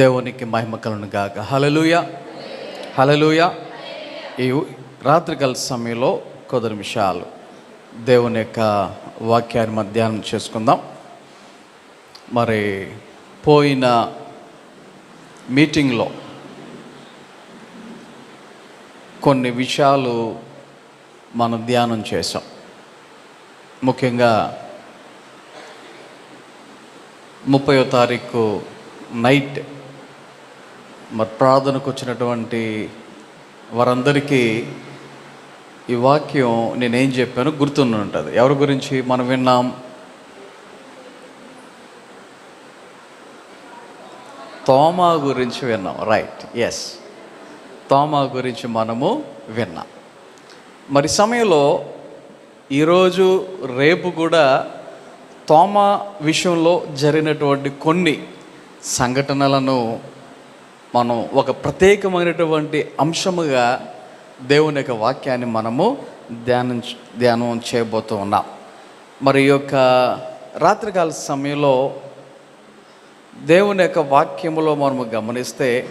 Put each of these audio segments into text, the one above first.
దేవునికి మహిమ కలను గాక. హలలుయ హలలుయ ఈ రాత్రికాల సమయంలో కొద్ది నిమిషాలు దేవుని యొక్క వాక్యాన్ని మధ్యాహ్నం చేసుకుందాం. మరి పోయిన మీటింగ్లో కొన్ని విషయాలు మనం ధ్యానం చేసాం ముఖ్యంగా ముప్పయో తారీఖు నైట్ మరి ప్రార్థనకు వచ్చినటువంటి వారందరికీ ఈ వాక్యం నేనేం చెప్పానో గుర్తుండి ఉంటుంది. ఎవరి గురించి మనం విన్నాం? తోమా గురించి విన్నాం. రైట్ ఎస్ తోమా గురించి మనము విన్నాం. మరి సమయంలో ఈరోజు రేపు కూడా తోమా విషయంలో జరిగినటువంటి కొన్ని సంఘటనలను మనం ఒక ప్రత్యేకమైనటువంటి అంశముగా దేవుని యొక్క వాక్యాన్ని మనము ధ్యానం ధ్యానం చేయబోతూ ఉన్నాం. మరి యొక్క రాత్రికాల సమయంలో దేవుని యొక్క వాక్యములో మనము గమనిస్తే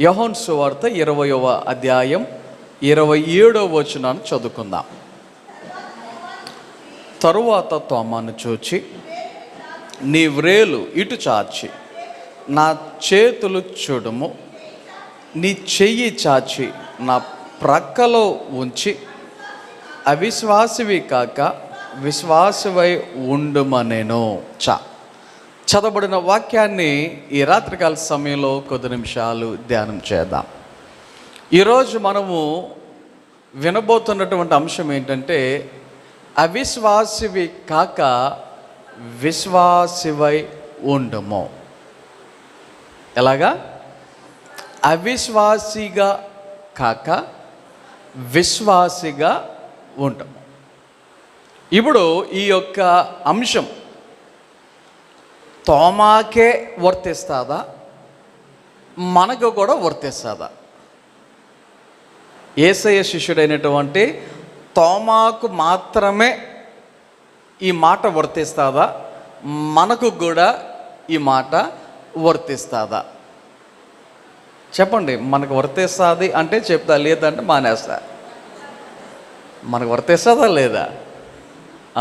యహోన్ సువార్త ఇరవయవ అధ్యాయం ఇరవై ఏడవ వచనాన్ని చదువుకుందాం. తరువాత తోమాను చూచి నీ వ్రేలు ఇటు చాచి నా చేతులు చూడుము నీ చెయ్యి చాచి నా ప్రక్కలో ఉంచి అవిశ్వాసివి కాక విశ్వాసవై ఉండుమనేను చా. చదవబడిన వాక్యాన్ని ఈ రాత్రికాల సమయంలో కొద్ది నిమిషాలు ధ్యానం చేద్దాం. ఈరోజు మనము వినబోతున్నటువంటి అంశం ఏంటంటే అవిశ్వాసివి కాక విశ్వాసివై ఉండుము. ఎలాగా? అవిశ్వాసిగా కాక విశ్వాసిగా ఉంటాం ఇప్పుడు ఈ యొక్క అంశం తోమాకే వర్తిస్తుందా? మనకు కూడా వర్తిస్తుందా? ఏసయ్య శిష్యుడైనటువంటి తోమాకు మాత్రమే ఈ మాట వర్తిస్తుందా? మనకు కూడా ఈ మాట వర్తిస్తుందా? చెప్పండి మనకు వర్తిస్తుంది అంటే చెప్తా లేదంటే మానేస్తా. మనకు వర్తిస్తుందా లేదా?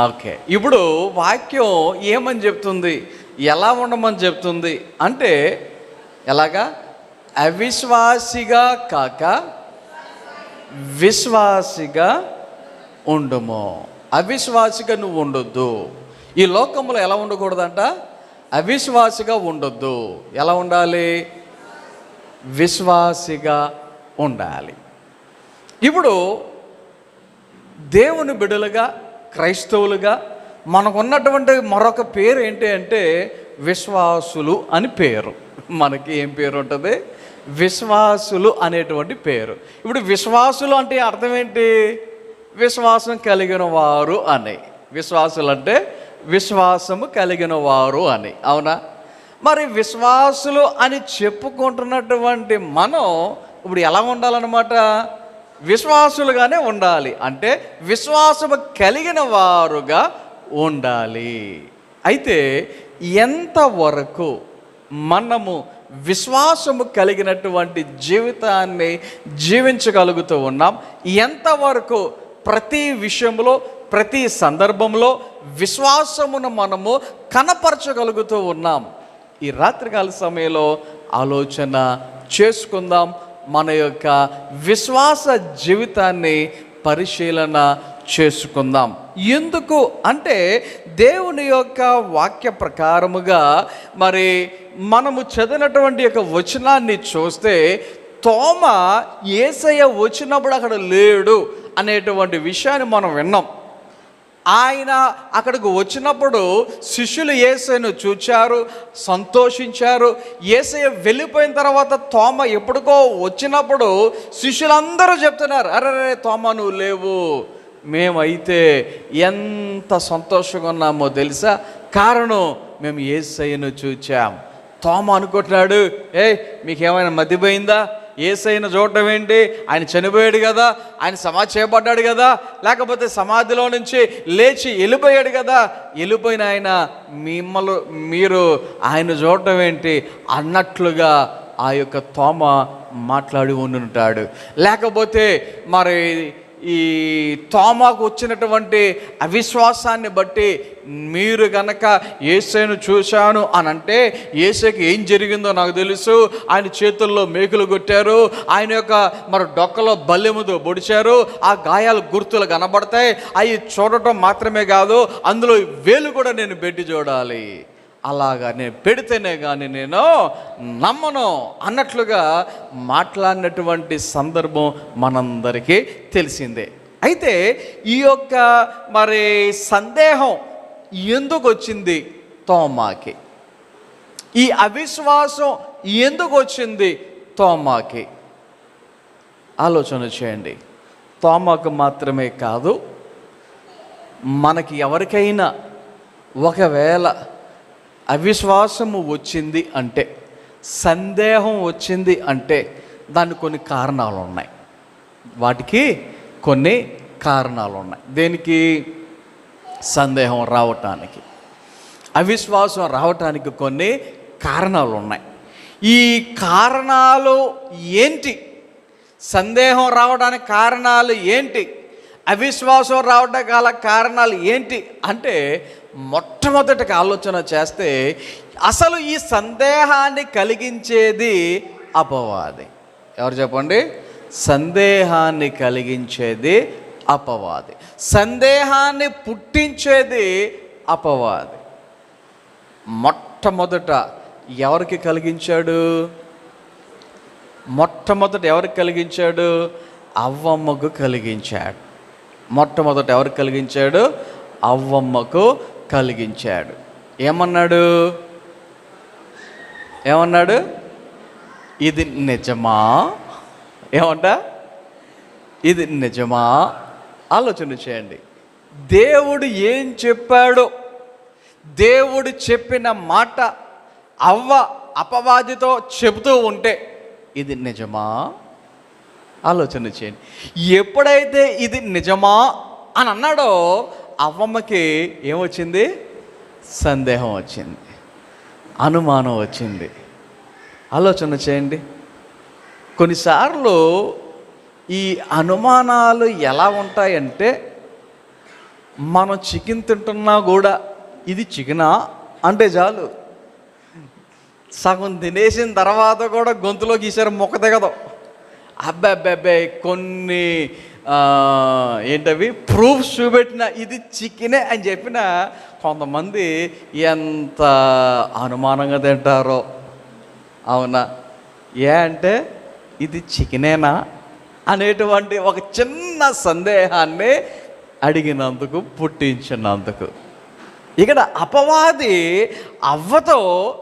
ఓకే. ఇప్పుడు వాక్యం ఏమని చెప్తుంది? ఎలా ఉండమని చెప్తుంది? అంటే ఎలాగా? అవిశ్వాసిగా కాక విశ్వాసిగా ఉండము. అవిశ్వాసిగా నువ్వు ఉండొద్దు. ఈ లోకంలో ఎలా ఉండకూడదంట? అవిశ్వాసిగా ఉండొద్దు. ఎలా ఉండాలి? విశ్వాసిగా ఉండాలి. ఇప్పుడు దేవుని బిడలుగా క్రైస్తవులుగా మనకు ఉన్నటువంటి మరొక పేరు ఏంటి అంటే విశ్వాసులు అని పేరు. మనకి ఏం పేరు ఉంటుంది? విశ్వాసులు అనేటువంటి పేరు. ఇప్పుడు విశ్వాసులు అంటే అర్థం ఏంటి? విశ్వాసం కలిగిన వారు అని. విశ్వాసులు అంటే విశ్వాసము కలిగిన వారు అని. అవునా? మరి విశ్వాసులు అని చెప్పుకుంటున్నటువంటి మనం ఇప్పుడు ఎలా ఉండాలన్నమాట? విశ్వాసులుగానే ఉండాలి. అంటే విశ్వాసము కలిగిన వారుగా ఉండాలి. అయితే ఎంతవరకు మనము విశ్వాసము కలిగినటువంటి జీవితాన్ని జీవించగలుగుతూ ఉన్నాం? ఎంతవరకు ప్రతి విషయంలో ప్రతి సందర్భంలో విశ్వాసమును మనము కనపరచగలుగుతూ ఉన్నాం. ఈ రాత్రికాల సమయంలో ఆలోచన చేసుకుందాం. మన యొక్క విశ్వాస జీవితాన్ని పరిశీలన చేసుకుందాం. ఎందుకు అంటే దేవుని యొక్క వాక్య ప్రకారముగా మరి మనము చదివినటువంటి యొక్క వచనాన్ని చూస్తే తోమ ఏసయ్య వచ్చినప్పుడు అక్కడ లేడు అనేటువంటి విషయాన్ని మనం విన్నాం. ఆయన అక్కడికి వచ్చినప్పుడు శిష్యులు ఏసైను చూచారు సంతోషించారు. ఏసయ్య వెళ్ళిపోయిన తర్వాత తోమ ఎప్పటికో వచ్చినప్పుడు శిష్యులందరూ చెప్తున్నారు అరే రే తోమ నువ్వు లేవు. మేమైతే ఎంత సంతోషంగా ఉన్నామో తెలుసా? కారణం మేము ఏసయ్యను చూచాం. తోమ అనుకుంటున్నాడు ఏ మీకేమైనా మతిపోయిందా? ఏసైన చూడటం ఏంటి? ఆయన చనిపోయాడు కదా ఆయన సమాధి చేయబడ్డాడు కదా లేకపోతే సమాధిలో నుంచి లేచి వెళ్ళిపోయాడు కదా వెళ్ళిపోయిన ఆయన మిమ్మల్ని మీరు ఆయన చూడటం ఏంటి? అన్నట్లుగా ఆ యొక్క తోమ మాట్లాడి ఉండుంటాడు. లేకపోతే మరి ఈ తోమాకు వచ్చినటువంటి అవిశ్వాసాన్ని బట్టి మీరు గనక ఏసైను చూశాను అని అంటే ఏసైకి ఏం జరిగిందో నాకు తెలుసు. ఆయన చేతుల్లో మేకులు కొట్టారు. ఆయన యొక్క మరి డొక్కలో బల్లెముతో పొడిచారు. ఆ గాయాలు గుర్తులు కనబడతాయి. అవి చూడటం మాత్రమే కాదు అందులో వేలు కూడా నేను పెట్టి చూడాలి. అలాగా నేను పెడితేనే కానీ నేను నమ్మను అన్నట్లుగా మాట్లాడినటువంటి సందర్భం మనందరికీ తెలిసిందే. అయితే ఈ యొక్క మరి సందేహం ఎందుకు వచ్చింది తోమాకి? ఈ అవిశ్వాసం ఎందుకు వచ్చింది తోమాకి? ఆలోచన చేయండి. తోమాకు మాత్రమే కాదు మనకి ఎవరికైనా ఒకవేళ అవిశ్వాసము వచ్చింది అంటే సందేహం వచ్చింది అంటే దానికి కొన్ని కారణాలు ఉన్నాయి వాటికి కొన్ని కారణాలు ఉన్నాయి దేనికి? సందేహం రావటానికి. అవిశ్వాసం రావటానికి కొన్ని కారణాలు ఉన్నాయి ఈ కారణాలు ఏంటి? సందేహం రావడానికి కారణాలు ఏంటి? అవిశ్వాసం రావడానికి గల కారణాలు ఏంటి? అంటే మొట్టమొదటికి ఆలోచన చేస్తే అసలు ఈ సందేహాన్ని కలిగించేది అపవాది. ఎవరు చెప్పండి? సందేహాన్ని కలిగించేది అపవాది. సందేహాన్ని పుట్టించేది అపవాది. మొట్టమొదట ఎవరికి కలిగించాడు? మొట్టమొదట ఎవరికి కలిగించాడు? అవ్వమ్మకు కలిగించాడు. మొట్టమొదట ఎవరికి కలిగించాడు? అవ్వమ్మకు కలిగించాడు. ఏమన్నాడు? ఏమన్నాడు? ఇది నిజమా? ఏమంట? ఇది నిజమా? ఆలోచన చేయండి. దేవుడు ఏం చెప్పాడో దేవుడు చెప్పిన మాట అవ్వ అపవాదితో చెబుతూ ఉంటే ఇది నిజమా? ఆలోచన చేయండి. ఎప్పుడైతే ఇది నిజమా అని అన్నాడో అవ్వమ్మకి ఏమొచ్చింది? సందేహం వచ్చింది. అనుమానం వచ్చింది. ఆలోచన చేయండి. కొన్నిసార్లు ఈ అనుమానాలు ఎలా ఉంటాయంటే మనం చికెన్ తింటున్నా కూడా ఇది చికెనా? అంటే చాలు. సగం తినేసిన తర్వాత కూడా గొంతులో గీసారు మొక్క దిగదు అబ్బాబ్బాబ్బే కొన్ని ఏంటవి? ప్రూఫ్స్ చూపెట్టిన ఇది చికెనే అని చెప్పిన కొంతమంది ఎంత అనుమానంగా తింటారో. అవునా? ఏ అంటే ఇది చికెనేనా అనేటువంటి ఒక చిన్న సందేహాన్ని అడిగినందుకు పుట్టించినందుకు. ఇక్కడ అపవాది అవ్వతో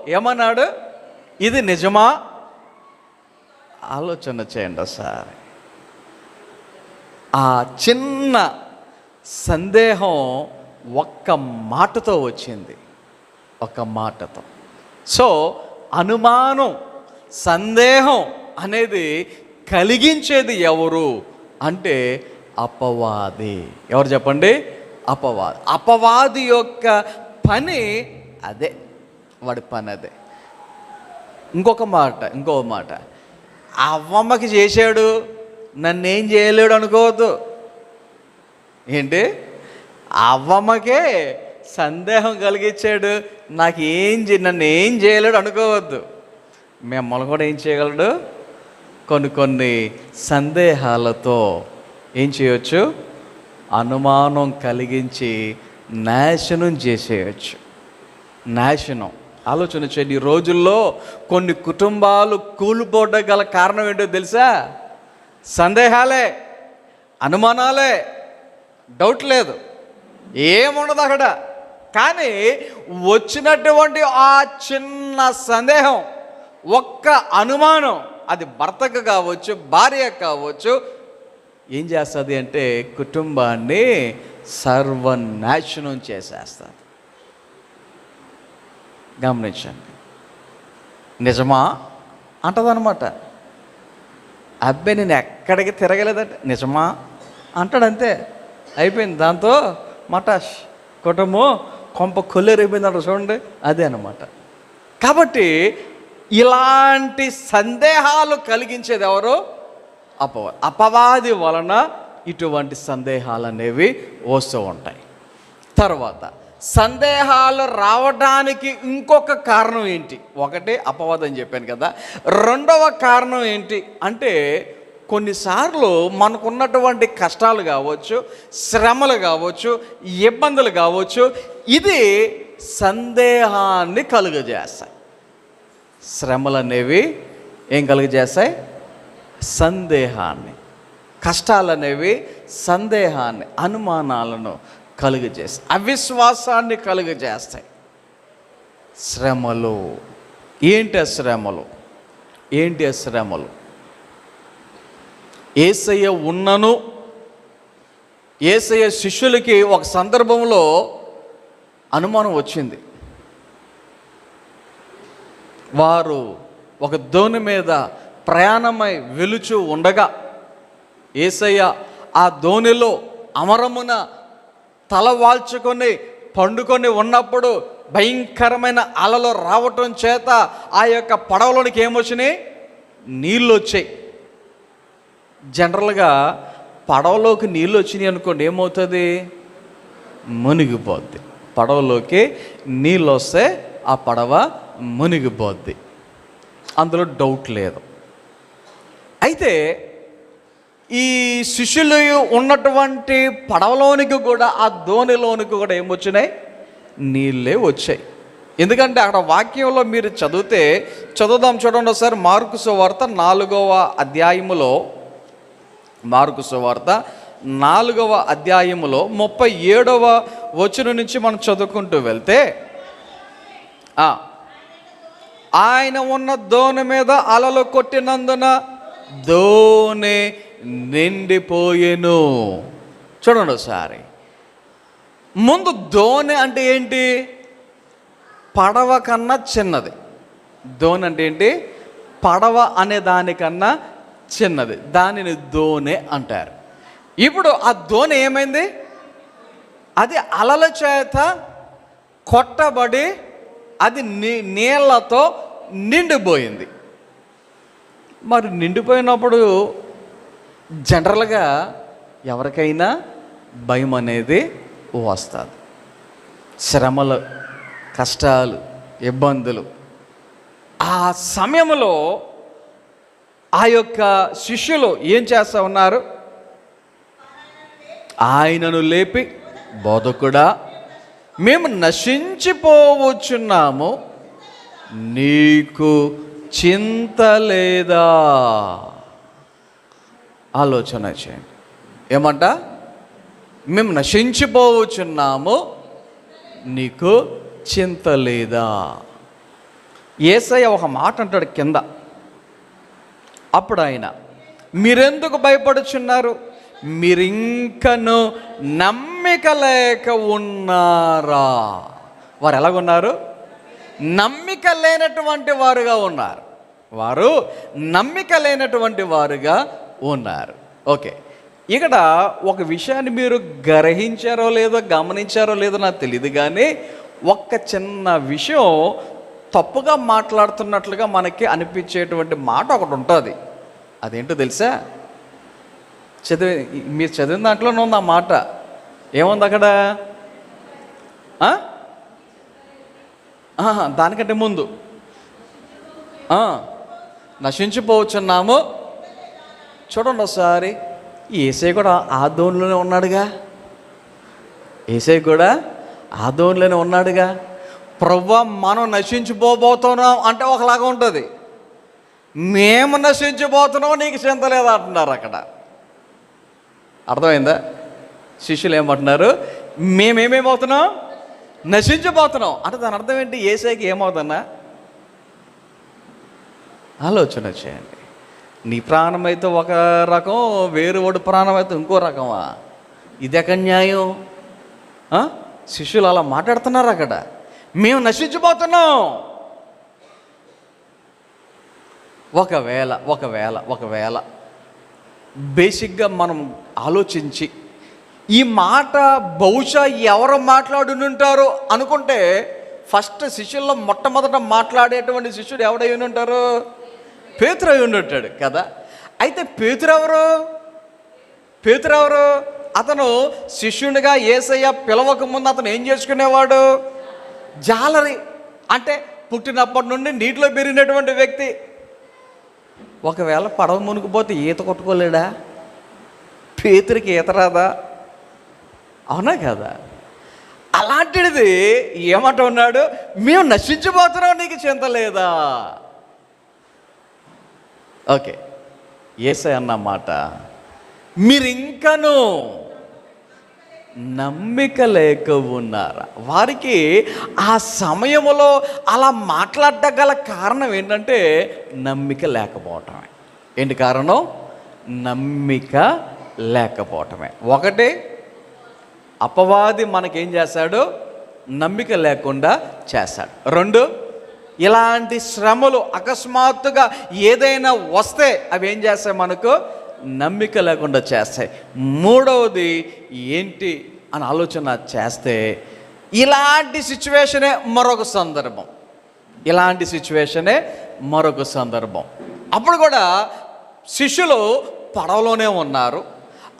ఏమన్నాడు? ఇది నిజమా? ఆలోచన చేయండి సార్. ఆ చిన్న సందేహం ఒక్క మాటతో వచ్చింది. ఒక మాటతో. సో అనుమానం సందేహం అనేది కలిగించేది ఎవరు అంటే అపవాది. ఎవరు చెప్పండి? అపవాది. అపవాది యొక్క పని అదే. వాడి పని అదే. ఇంకొక మాట ఇంకొక మాట. అవ్వమ్మకి చేశాడు. నన్ను ఏం చేయలేడు అనుకోవద్దు. ఏంటి? అవ్వమ్మకే సందేహం కలిగించాడు నాకు ఏం చే నన్ను ఏం చేయలేడు అనుకోవద్దు. మిమ్మల్ని కూడా ఏం చేయగలడు? కొన్ని కొన్ని సందేహాలతో ఏం చేయొచ్చు? అనుమానం కలిగించి నాశనం చేసేయచ్చు. నాశనం. ఆలోచన చేయండి. ఈ రోజుల్లో కొన్ని కుటుంబాలు కూలిపోవడం గల కారణం ఏంటో తెలుసా? సందేహాలే అనుమానాలే డౌట్ లేదు. ఏముండదు అక్కడ. కానీ వచ్చినటువంటి ఆ చిన్న సందేహం ఒక్క అనుమానం అది భర్తకు కావచ్చు భార్య కావచ్చు ఏం చేస్తుంది అంటే కుటుంబాన్ని సర్వనాశనం చేసేస్తుంది. గమనించండి. నిజమా? అంటదనమాట అబ్బాయి నేను ఎక్కడికి తిరగలేదంట. నిజమా? అంటాడు అంతే అయిపోయింది. దాంతో మటాష్ కుటుంబం కొంప కొల్లేరైపోయింది అంటారు చూడండి. అదే అనమాట కాబట్టి ఇలాంటి సందేహాలు కలిగించేది ఎవరు? అపవ అపవాది వలన ఇటువంటి సందేహాలు అనేవి వస్తూ ఉంటాయి. తర్వాత సందేహాలు రావడానికి ఇంకొక కారణం ఏంటి? ఒకటి అపవాదం చెప్పాను కదా. రెండవ కారణం ఏంటి? అంటే కొన్నిసార్లు మనకున్నటువంటి కష్టాలు కావచ్చు శ్రమలు కావచ్చు ఇబ్బందులు కావచ్చు ఇది సందేహాన్ని కలుగజేస్తాయి. శ్రమలు అనేవి ఏం కలుగజేస్తాయి? సందేహాన్ని. కష్టాలు అనేవి సందేహాన్ని అనుమానాలను కలుగజేస్తాయి. అవిశ్వాసాన్ని కలుగజేస్తాయి. శ్రమలు. ఏంటి ఆ శ్రమలు? ఏంటి ఆ శ్రమలు? ఏసయ్య ఉన్నను ఏసయ్య శిష్యులకి ఒక సందర్భంలో అనుమానం వచ్చింది. వారు ఒక దోని మీద ప్రయాణమై వెలుచు ఉండగా ఏసయ్య ఆ దోనిలో అమరమున తల వాల్చుకొని పండుకొని ఉన్నప్పుడు భయంకరమైన అలలు రావటం చేత ఆ యొక్క పడవలోనికి ఏమొచ్చినాయి? నీళ్ళు వచ్చాయి జనరల్గా పడవలోకి నీళ్ళు వచ్చినాయి అనుకోండి ఏమవుతుంది? మునిగిపోద్ది. పడవలోకి నీళ్ళు వస్తే ఆ పడవ మునిగిపోద్ది. అందులో డౌట్ లేదు. అయితే ఈ శిష్యులు ఉన్నటువంటి పడవలోనికి కూడా ఆ ధోనిలోనికి కూడా ఏమొచ్చినాయి? నీళ్ళే వచ్చాయి. ఎందుకంటే అక్కడ వాక్యంలో మీరు చదివితే చదువుదాం చూడండి ఒకసారి మార్కు సువార్త నాలుగవ అధ్యాయములో. మార్కు సువార్త నాలుగవ అధ్యాయములో ముప్పై ఏడవ వచనం నుంచి మనం చదువుకుంటూ వెళ్తే ఆయన ఉన్న దోణి మీద అలలు కొట్టినందున దోణి నిండిపోయెను. చూడండి ఒకసారి. ముందు దోణి అంటే ఏంటి? పడవ కన్నా చిన్నది. దోణి అంటే ఏంటి? పడవ అనే దానికన్నా చిన్నది. దానిని దోణి అంటారు. ఇప్పుడు ఆ దోణి ఏమైంది? అది అలల చేత కొట్టబడి అది నీ నీళ్ళతో నిండిపోయింది. మరి నిండిపోయినప్పుడు జనరల్గా ఎవరికైనా భయం అనేది వస్తుంది. శ్రమలు కష్టాలు ఇబ్బందులు. ఆ సమయంలో ఆ యొక్క శిష్యులు ఏం చేస్తూ ఉన్నారు? ఆయనను లేపి బోధకుడా మేము నశించిపోవచ్చున్నాము. నీకు చింత లేదా? ఆలోచన చేయండి. ఏమంట? మేము నశించిపోవచ్చున్నాము నీకు చింత లేదా? ఏసయ్య ఒక మాట అంటాడు కింద. అప్పుడు ఆయన మీరెందుకు భయపడుచున్నారు? మీరింకను నమ్మిక లేక ఉన్నారా? వారు ఎలాగున్నారు? నమ్మిక లేనటువంటి వారుగా ఉన్నారు. వారు నమ్మిక లేనటువంటి వారుగా ఉన్నారు. ఓకే. ఇక్కడ ఒక విషయాన్ని మీరు గ్రహించారో లేదో గమనించారో లేదో నాకు తెలియదు కానీ ఒక్క చిన్న విషయం తప్పుగా మాట్లాడుతున్నట్లుగా మనకి అనిపించేటువంటి మాట ఒకటి ఉంటుంది. అదేంటో తెలుసా? చదివి మీరు చదివిన దాంట్లోనే ఉంది ఆ మాట. ఏముంది అక్కడ? దానికంటే ముందు. నశించిపోవచ్చున్నాము. చూడండి ఒకసారి. ఏసై కూడా ఆ ఉన్నాడుగా? ఏసై కూడా ఆ ఉన్నాడుగా? ప్రభు మనం నశించిపోబోతున్నాం అంటే ఒకలాగా ఉంటుంది. మేము నశించిపోతున్నాం నీకు చింత లేదా అంటున్నారు అక్కడ. అర్థమైందా? శిష్యులు ఏమంటున్నారు? మేమేమేమవుతున్నాం నశించిపోతున్నాం. అంటే దాని అర్థం ఏంటి? ఏసైకి ఏమవుతున్నా ఆలోచన చేయండి. నీ ప్రాణం అయితే ఒక రకం వేరు వాడు ప్రాణం అయితే ఇంకో రకమా? ఇది ఎక్కడ న్యాయం శిష్యులు అలా మాట్లాడుతున్నారు అక్కడ. మేము నశించిపోతున్నాం. ఒకవేళ ఒకవేళ ఒకవేళ బేసిక్గా మనం ఆలోచించి ఈ మాట బహుశా ఎవరు మాట్లాడునుంటారో అనుకుంటే ఫస్ట్ శిష్యుల్లో మొట్టమొదట మాట్లాడేటువంటి శిష్యుడు ఎవడై ఉంటారు పేతురు అయి ఉంటాడు కదా. అయితే పేతురు పేతురెవరు? పేతురు అతను శిష్యునిగా ఏసయ్య పిలవక ముందు అతను ఏం చేసుకునేవాడు? జాలరి. అంటే పుట్టినప్పటి నుండి నీటిలో పెరిగినటువంటి వ్యక్తి. ఒకవేళ పడవ మునిగిపోతే ఈత కొట్టుకోలేడా? పేతురికి ఈత రాదా? అవునా కదా? అలాంటిది ఏమంట ఉన్నాడు మేము నశించిపోతున్నాం నీకు చింత లేదా? ఓకే. ఏసై అన్నమాట మీరు ఇంకను నమ్మిక లేక ఉన్నారా? వారికి ఆ సమయంలో అలా మాట్లాడగల కారణం ఏంటంటే నమ్మిక లేకపోవటమే. ఏంటి కారణం? నమ్మిక లేకపోవటమే. ఒకటి అపవాది మనకేం చేశాడు? నమ్మిక లేకుండా చేశాడు. రెండు ఇలాంటి శ్రమలు అకస్మాత్తుగా ఏదైనా వస్తే అవి ఏం చేస్తాయి మనకు? నమ్మిక లేకుండా చేస్తాయి. మూడవది ఏంటి అని ఆలోచన చేస్తే ఇలాంటి సిచ్యువేషనే మరొక సందర్భం. ఇలాంటి సిచ్యువేషనే మరొక సందర్భం. అప్పుడు కూడా శిష్యులు పడవలోనే ఉన్నారు.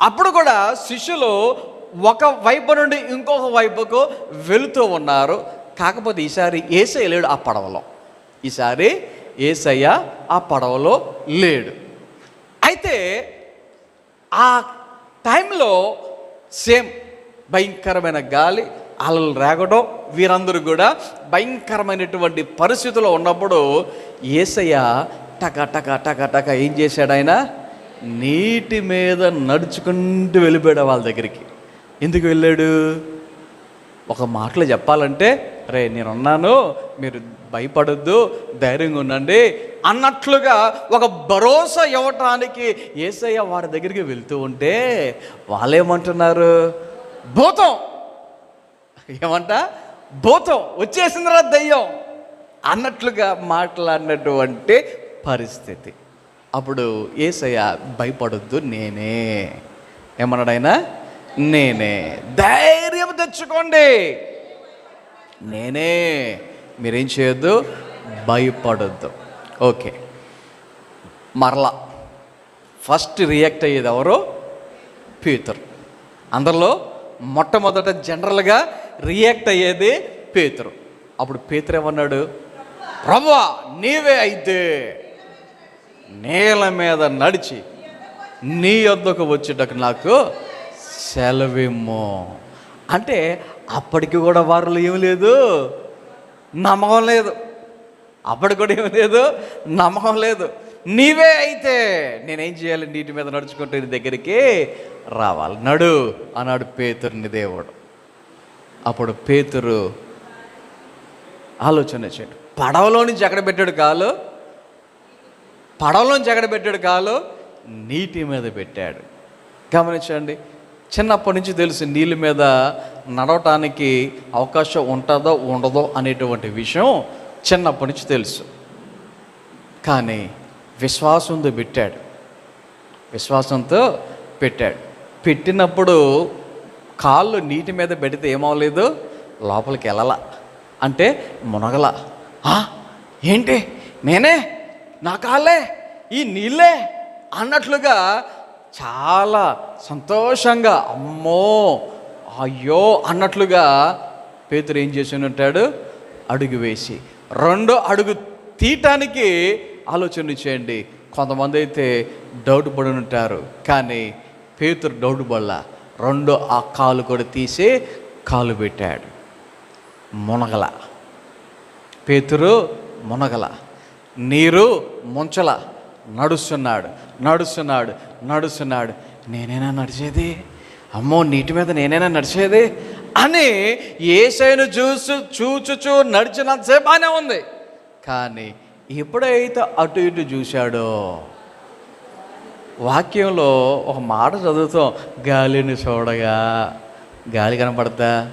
అప్పుడు కూడా శిష్యులు ఒక వైపు నుండి ఇంకొక వైపుకు వెళుతూ ఉన్నారు. కాకపోతే ఈసారి ఏసయ్య లేడు ఆ పడవలో. ఈసారి ఏసయ్య ఆ పడవలో లేడు. అయితే ఆ టైంలో సేమ్ భయంకరమైన గాలి అలలు రేగడం వీరందరూ కూడా భయంకరమైనటువంటి పరిస్థితుల్లో ఉన్నప్పుడు ఏసయ్య టక టక టక టక ఏం చేశాడు ఆయన? నీటి మీద నడుచుకుంటూ వెళ్ళిపోయాడు వాళ్ళ దగ్గరికి. ఎందుకు వెళ్ళాడు? ఒక మాటలో చెప్పాలంటే రే నేనున్నాను మీరు భయపడొద్దు ధైర్యంగా ఉండండి అన్నట్లుగా ఒక భరోసా ఇవ్వటానికి ఏసయ్య వారి దగ్గరికి వెళ్తూ ఉంటే వాళ్ళేమంటున్నారు? భూతం! ఏమంట? భూతం! వచ్చేసిందిరా దయ్యం! అన్నట్లుగా మాట్లాడినటువంటి పరిస్థితి. అప్పుడు ఏసయ్య భయపడొద్దు నేనే. ఏమన్నాడు ఆయన? నేనే. ధైర్యం తెచ్చుకోండి. నేనే. మీరేం చేయొద్దు భయపడొద్దు. ఓకే. మరలా. ఫస్ట్ రియాక్ట్ అయ్యేది ఎవరు? పేతురు అందరిలో మొట్టమొదట జనరల్గా రియాక్ట్ అయ్యేది పేతురు అప్పుడు పేతురు ఏమన్నాడు? ప్రభా నీవే అయితే నేల మీద నడిచి నీ యొద్దకు వచ్చేటకు నాకు సెలవిమ్మో అంటే అప్పటికి కూడా వారిలో ఏమి లేదు. నమ్మకం లేదు. అప్పటికి కూడా ఏమి లేదు. నమ్మకం లేదు. నీవే అయితే నేనేం చేయాలి? నీటి మీద నడుచుకుంటే నీ దగ్గరికి రావాలి. నడు అన్నాడు పేతురుని దేవుడు. అప్పుడు పేతురు ఆలోచన చేయడు పడవలో నుంచి ఎక్కడ పెట్టాడు కాలు? పడవలోంచి ఎక్కడ పెట్టాడు కాలు? నీటి మీద పెట్టాడు. గమనించండి. చిన్నప్పటి నుంచి తెలుసు నీళ్ళ మీద నడవటానికి అవకాశం ఉంటుందో ఉండదో అనేటువంటి విషయం చిన్నప్పటి నుంచి తెలుసు. కానీ విశ్వాసంతో పెట్టాడు. విశ్వాసంతో పెట్టాడు. పెట్టినప్పుడు కాళ్ళు నీటి మీద పెడితే ఏమవలేదు లోపలికి వెళ్ళాల. అంటే మునగల. "ఆ, ఏంటి? నేనే? నా కాళ్ళే? ఈ నీళ్ళే? అన్నట్లుగా చాలా సంతోషంగా అమ్మో అయ్యో అన్నట్లుగా పేతురు ఏం చేసి ఉంటాడు అడుగు వేసి. రెండో అడుగు తీయటానికి ఆలోచన చేయండి. కొంతమంది అయితే డౌట్ పడి ఉంటారు. కానీ పేతురు డౌట్ పడల. రెండో ఆ కాలు కూడా తీసి కాలు పెట్టాడు. మునగల. పేతురు మునగల. నీరు ముంచల. నడుస్తున్నాడు నడుస్తున్నాడు నడుస్తున్నాడు. నేనైనా నడిచేది? అమ్మో నీటి మీద నేనైనా నడిచేది? అని ఏసైను చూసు చూచుచూ నడిచినంతసేపు బాగానే ఉంది. కానీ ఎప్పుడైతే అటు ఇటు చూశాడో వాక్యంలో ఒక మాట చదువుతాం. గాలిని చూడగా గాలి కనపడద్దా?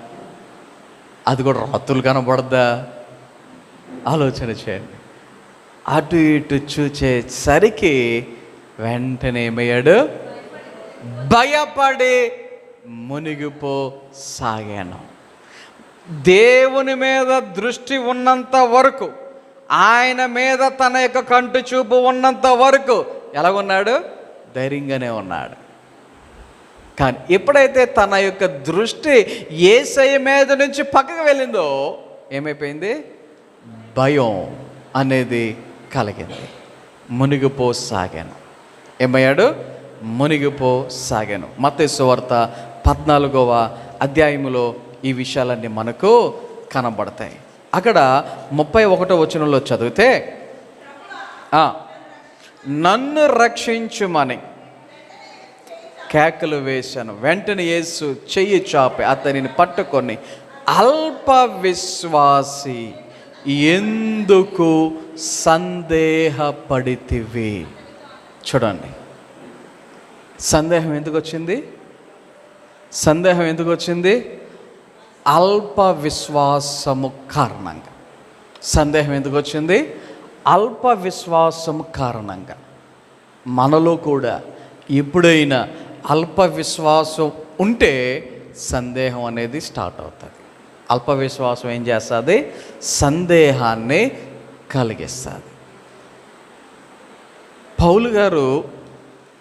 అది కూడా రత్తులు కనపడద్దా? ఆలోచన చేయండి. అటు ఇటు చూచేసరికి వెంటనే ఏమయ్యాడు? భయపడి మునిగిపో సాగాను. దేవుని మీద దృష్టి ఉన్నంత వరకు ఆయన మీద తన యొక్క కంటి చూపు ఉన్నంత వరకు ఎలాగున్నాడు? ధైర్యంగానే ఉన్నాడు. కానీ ఎప్పుడైతే తన యొక్క దృష్టి ఏసయ్య మీద నుంచి పక్కకు వెళ్ళిందో ఏమైపోయింది? భయం అనేది కలిగింది. మునిగిపో సాగాను ఏమయ్యాడు? మునిగిపో సాగాను మత్తయి పద్నాలుగవ అధ్యాయములో ఈ విషయాలన్నీ మనకు కనబడతాయి. అక్కడ ముప్పై ఒకటో వచనంలో చదివితే నన్ను రక్షించుమని కేకలు వేశాను. వెంటనే యేసు చెయ్యి చాపి అతనిని పట్టుకొని అల్ప విశ్వాసి ఎందుకు సందేహపడితివి? చూడండి. సందేహం ఎందుకు వచ్చింది? సందేహం ఎందుకు వచ్చింది? అల్ప విశ్వాసము కారణంగా. సందేహం ఎందుకు వచ్చింది? అల్ప విశ్వాసము కారణంగా. మనలో కూడా ఎప్పుడైనా అల్ప విశ్వాసం ఉంటే సందేహం అనేది స్టార్ట్ అవుతుంది. అల్ప విశ్వాసం ఏం చేస్తుంది? సందేహాన్ని కలిగిస్తుంది. పౌలు గారు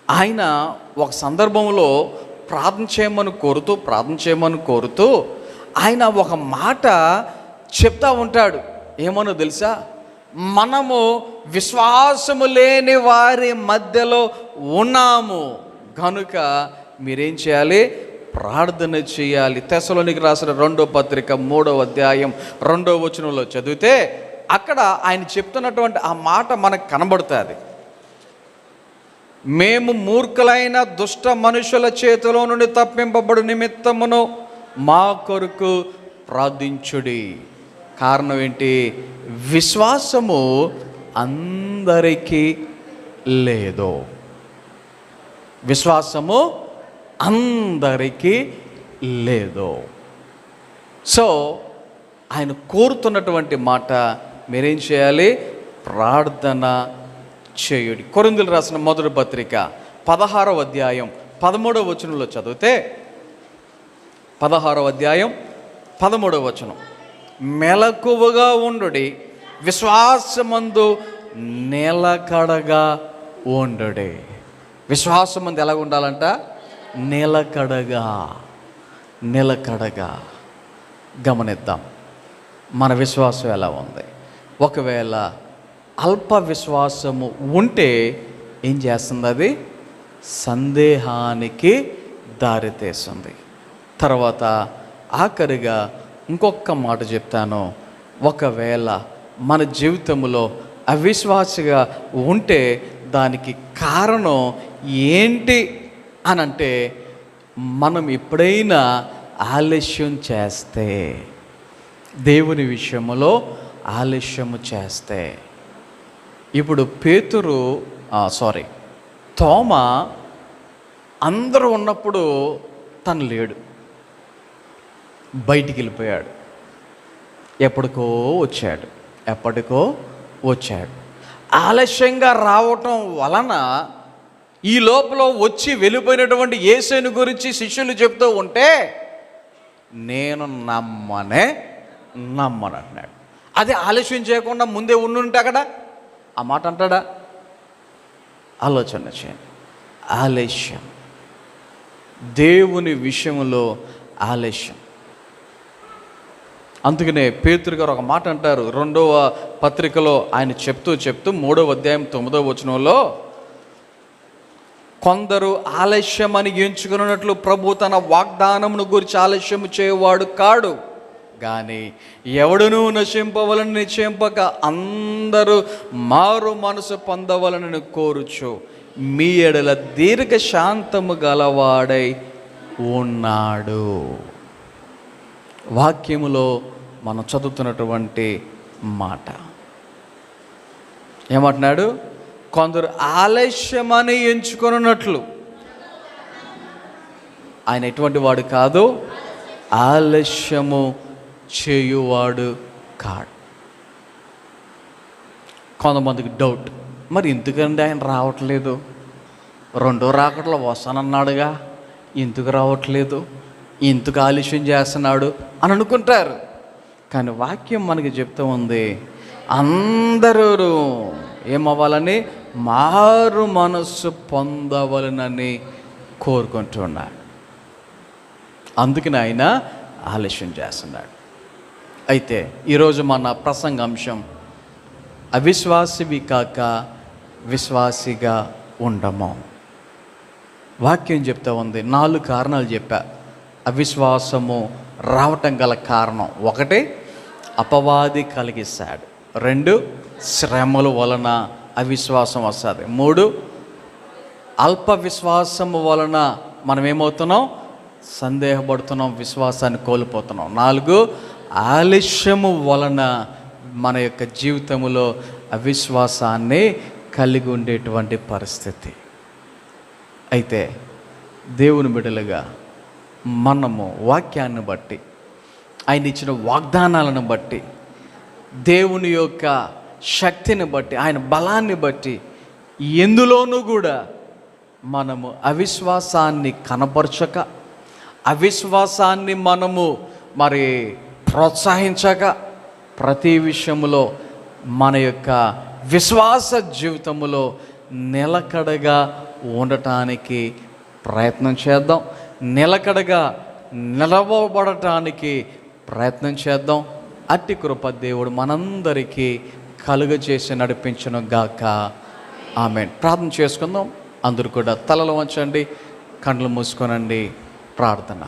ఆయన ఒక సందర్భంలో ప్రార్థన చేయమని కోరుతూ ప్రార్థన చేయమని కోరుతూ ఆయన ఒక మాట చెప్తా ఉంటాడు. ఏమనో తెలుసా? మనము విశ్వాసము లేని వారి మధ్యలో ఉన్నాము. కనుక మీరేం చేయాలి? ప్రార్థన చేయాలి. తెసలోనికి రాసిన రెండో పత్రిక మూడో అధ్యాయం రెండో వచనంలో చదివితే అక్కడ ఆయన చెప్తున్నటువంటి ఆ మాట మనకు కనబడుతుంది. మేము మూర్ఖులైన దుష్ట మనుషుల చేతిలో నుండి తప్పింపబడు నిమిత్తమును మా కొరకు ప్రార్థించుడి. కారణం ఏంటి? విశ్వాసము అందరికీ లేదు. విశ్వాసము అందరికీ లేదు. సో ఆయన కోరుతున్నటువంటి మాట మీరేం చేయాలి? ప్రార్థన చేయుడి. కొరిందులు రాసిన మొదటి పత్రిక పదహారవ అధ్యాయం పదమూడవ వచనంలో చదివితే పదహారవ అధ్యాయం పదమూడవ వచనం. మెలకువగా ఉండుడి విశ్వాసమందు నిలకడగా ఉండుడి. విశ్వాసమందు ఎలా ఉండాలంట నిలకడగా నిలకడగా గమనిద్దాం. మన విశ్వాసం ఎలా ఉంది? ఒకవేళ అల్ప విశ్వాసము ఉంటే ఏం చేస్తుంది అది? సందేహానికి దారితీస్తుంది తర్వాత ఆఖరిగా ఇంకొక మాట చెప్తాను. ఒకవేళ మన జీవితంలో అవిశ్వాసగా ఉంటే దానికి కారణం ఏంటి అని అంటే మనం ఎప్పుడైనా ఆలస్యం చేస్తే దేవుని విషయంలో ఆలస్యము చేస్తే. ఇప్పుడు పేతురు సారీ తోమ అందరూ ఉన్నప్పుడు తను లేడు. బయటికి వెళ్ళిపోయాడు. ఎప్పటికో వచ్చాడు. ఎప్పటికో వచ్చాడు. ఆలస్యంగా రావటం వలన ఈ లోపల వచ్చి వెళ్ళిపోయినటువంటి యేసుని గురించి శిష్యులు చెప్తూ ఉంటే నేను నమ్మనే నమ్మను అంటున్నాడు. అదే ఆలస్యం చేయకుండా ముందే ఉండుంటే అక్కడ? ఆ మాట అంటాడా? ఆలోచన చేయండి. ఆలస్యం. దేవుని విషయంలో ఆలస్యం. అందుకనే పేతురు గారు ఒక మాట అంటారు. రెండవ పత్రికలో ఆయన చెప్తూ చెప్తూ మూడవ అధ్యాయం తొమ్మిదవ వచనంలో కొందరు ఆలస్యమని ఎంచుకున్నట్లు ప్రభు తన వాగ్దానమును గురించి ఆలస్యము చేయవాడు కాడు. కానీ ఎవడునూ నశింపవలని నిశ్చయింపక అందరూ మారు మనసు పొందవలనని కోరుచు మీ ఎడల దీర్ఘ శాంతము గలవాడై ఉన్నాడు. వాక్యములో మనం చదువుతున్నటువంటి మాట. ఏమంటున్నాడు? కొందరు ఆలస్యమని ఎంచుకొనున్నట్లు. ఆయన ఎటువంటి వాడు కాదు? ఆలస్యము చేయువాడు కాడు. కొంతమందికి డౌట్ మరి ఎందుకండి ఆయన రావట్లేదు? రెండో రాకట్లో వస్తానన్నాడుగా ఎందుకు రావట్లేదు? ఎందుకు ఆలస్యం చేస్తున్నాడు అని అనుకుంటారు. కానీ వాక్యం మనకి చెప్తూ ఉంది అందరూ ఏమవ్వాలని? మారు మనస్సు పొందవలనని కోరుకుంటున్నాడు. అందుకని ఆయన ఆలస్యం చేస్తున్నాడు. అయితే ఈరోజు మన ప్రసంగాంశం అవిశ్వాసివి కాక విశ్వాసిగా ఉండము. వాక్యం చెప్తా ఉంది నాలుగు కారణాలు చెప్పా. అవిశ్వాసము రావటం గల కారణం ఒకటి అపవాది కలిగిస్తాడు. రెండు శ్రమల వలన అవిశ్వాసం వస్తుంది. మూడు అల్ప విశ్వాసము వలన మనం ఏమవుతున్నాం సందేహపడుతున్నాం విశ్వాసాన్ని కోల్పోతున్నాం. నాలుగు ఆలస్యము వలన మన యొక్క జీవితంలో అవిశ్వాసాన్ని కలిగి ఉండేటువంటి పరిస్థితి. అయితే దేవుని బిడలుగా మనము వాక్యాన్ని బట్టి ఆయన ఇచ్చిన వాగ్దానాలను బట్టి దేవుని యొక్క శక్తిని బట్టి ఆయన బలాన్ని బట్టి ఎందులోనూ కూడా మనము అవిశ్వాసాన్ని కనపరచక అవిశ్వాసాన్ని మనము మరి ప్రోత్సహించక ప్రతి విషయంలో మన యొక్క విశ్వాస జీవితంలో నిలకడగా ఉండటానికి ప్రయత్నం చేద్దాం. నిలకడగా నిలవబడటానికి ప్రయత్నం చేద్దాం. అట్టి కృప దేవుడు మనందరికీ కలుగ చేసి నడిపించను గాక. ఆమె ప్రార్థన చేసుకుందాం. అందరూ కూడా తలలు వంచండి కండ్లు మూసుకోనండి ప్రార్థన.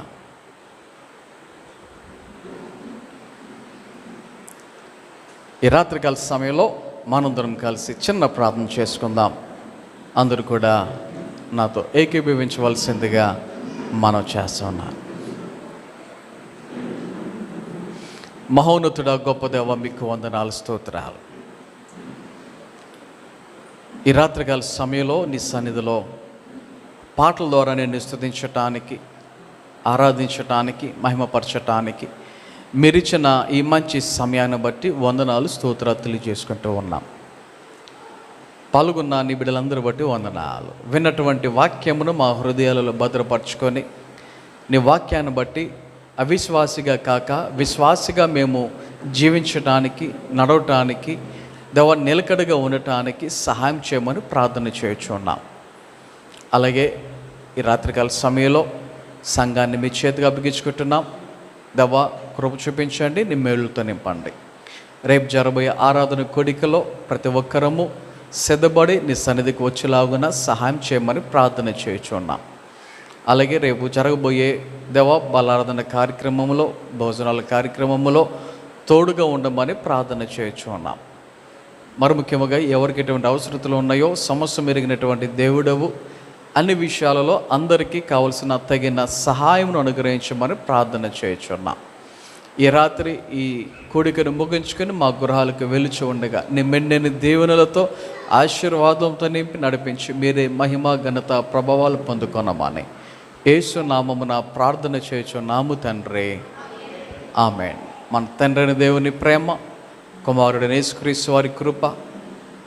ఈ రాత్రికాల సమయంలో మనందరం కలిసి చిన్న ప్రార్థన చేసుకుందాం. అందరూ కూడా నాతో ఏకీభవించవలసిందిగా మనం చేస్తున్నాను మహోన్నతుడ గొప్ప దేవ మీకు వందనాలు స్తోత్రాలు. ఈ రాత్రికాల సమయంలో నీ సన్నిధిలో పాటల ద్వారా నేను స్థుతించటానికి ఆరాధించటానికి మహిమపరచటానికి మెరిచిన ఈ మంచి సమయాన్ని బట్టి వందనాలు స్తోత్రాలు తెలియజేసుకుంటూ ఉన్నాం. పాల్గొన్న నీ బిడ్డలందరూ బట్టి వందనాలు. విన్నటువంటి వాక్యమును మా హృదయాలలో భద్రపరచుకొని నీ వాక్యాన్ని బట్టి అవిశ్వాసిగా కాక విశ్వాసిగా మేము జీవించటానికి నడవటానికి దేవ నిలకడగా ఉండటానికి సహాయం చేయమని ప్రార్థన చేయొచ్చున్నాం అలాగే ఈ రాత్రికాల సమయంలో సంఘాన్ని మీ చేతిగా అప్పగించుకుంటున్నాం. దవ కృప చూపించండి నీ మేలుతో నింపండి. రేపు జరబోయే ఆరాధన కొడికలో ప్రతి ఒక్కరము సిద్ధపడి నీ సన్నిధికి వచ్చేలాగున సహాయం చేయమని ప్రార్థన చేయుచున్నాం అలాగే రేపు జరగబోయే దేవ బలారాధన కార్యక్రమంలో భోజనాల కార్యక్రమంలో తోడుగా ఉండమని ప్రార్థన చేయుచున్నాం మరి ముఖ్యంగా ఎవరికి ఎటువంటి అవసరతలు ఉన్నాయో సమస్య మెరిగినటువంటి దేవుడవు. అన్ని విషయాలలో అందరికీ కావలసిన తగిన సహాయమును అనుగ్రహించమని ప్రార్థన చేయుచున్నాం. ఈ రాత్రి ఈ కూడికను ముగించుకొని మా గృహాలకు వెలుచు ఉండగా నిమ్మెండని దేవునులతో ఆశీర్వాదంతో నింపి నడిపించి మీరే మహిమ ఘనత ప్రభావాలు పొందుకొనమని యేసు నామమున ప్రార్థన చేయొచ్చు నాము తండ్రి. ఆమె మన తండ్రిని దేవుని ప్రేమ కుమారుడు యేసుక్రీస్తు వారి కృప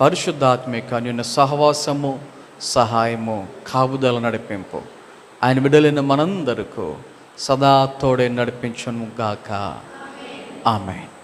పరిశుద్ధాత్మిక అన్యున్న సహవాసము సహాయము కాపుదల నడిపింపు. ఆయన బిడ్డలైన మనందరకు సదా తోడే నడిపించను గాక ఆమెన్.